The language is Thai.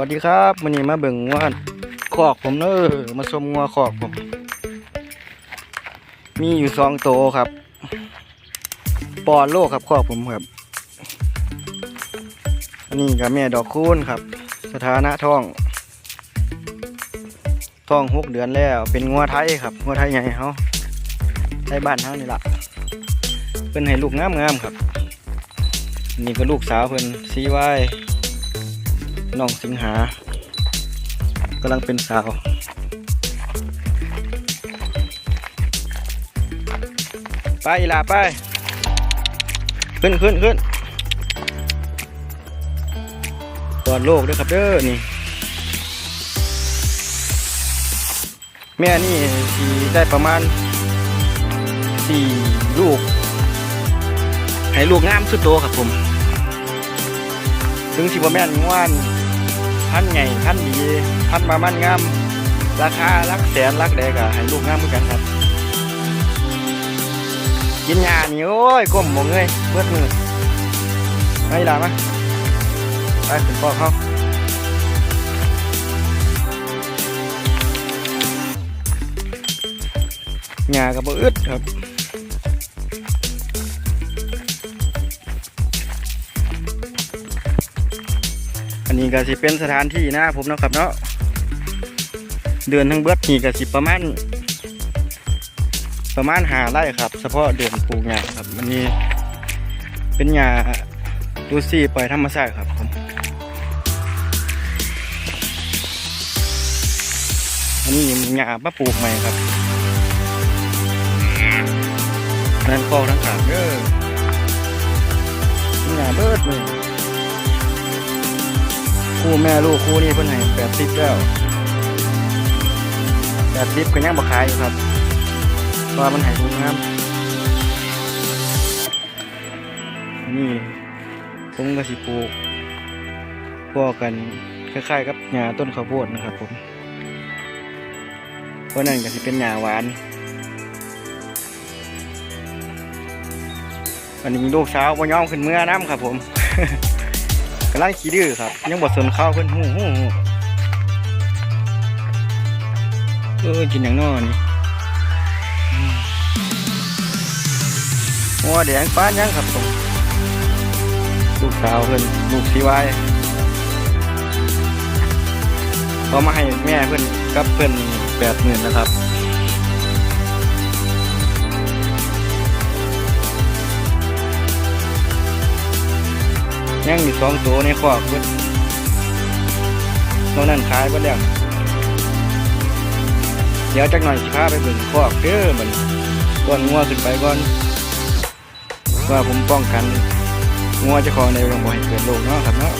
วัสดีครับวันนี้มาเบิ่งว่าคอกผมเนอะมาชมงัวคอกผม มีอยู่สองโตครับ ปอนโลกครับคอกผมครับ อันนี้กับแม่ดอกคูณครับ สถานะท้อง ท้องหกเดือนแล้ว เป็นงัวไทยครับงัวไทยใหญ่เขาไทยบ้านเขานี่ละเป็นให้ลูกงามๆครับ นี่ก็ลูกสาวเพิ่นซีไว้ น้องสิงหากำลังเป็นสาว ไปอีหลาไป ขึ้นขึ้นขึ้นปลอดโลกด้วยครับเด้อนี่ แม่นี่สีได้ประมาณสี่ลูก ให้ลูกงามสุดโตครับผม ถึงสิบแม่นง่วน พันใหญ่พันดีพันมามันงาม ราคาลักแสนลักแดกอะให้ลูกงามเหมือนกันครับ กินยานี่โอ้ยก้มหมงเลยเบิดมือไม่ล่ะมะไปเป็นพ่อเขาหญ้ากับบ่อึดครับ นนี้ก็สิเป็นสถานที่นะผมนะครับเนาะเดือนทั้งเบิดนี่ก็สิประมาณประมาณหาไร่ครับ เฉพาะเดือนปลูกหญ้าครับอันนี้เป็นหญ้าดูซี่ปล่อยธรรมชาติครับผมอันนี้หญ้ามาปลูกใหม่ครับนั่นคอกทั้งขางเด้อหญ้าเบิดเลย คู่แม่ลูกคู่นี้เพิ่นให้แปดสิบแล้วแปดสิบก็ยังบ่ขายอยู่ครับเพราะว่ามันให้ดูงามนี่ผมก็สิปลูกพวกกันคล้ายๆกับหญ้าต้นข้าวโพดนะครับผมเพราะนั่นก็สิเป็นหญ้าหวาน อันนี้ลูกสาวบ่ยอมขึ้นเมื่อน้ำครับผม กำลังขี้ดื้อครับ ยังบดสนข้าวเพิ่นหูหูเออกินอย่างนอนี่หัวแดงฟ้ายังครับผมลูกสาวเพิ่นลูกสีวายเขามาให้แม่เพิ่นกับเพิ่นแปดหมื่นนะครับ ยังอยู่สองตัวในคอกเบิดตรงนั้นขายไปแล้วเดี๋ยวจักหน่อยสิพาไปเบิ่งคอกเด้อมันก่อนงัวขึ้นไปก่อนว่าผมป้องกันงัวจะของในโรงพยาบาลเกิดโรคเนาะครับเนาะ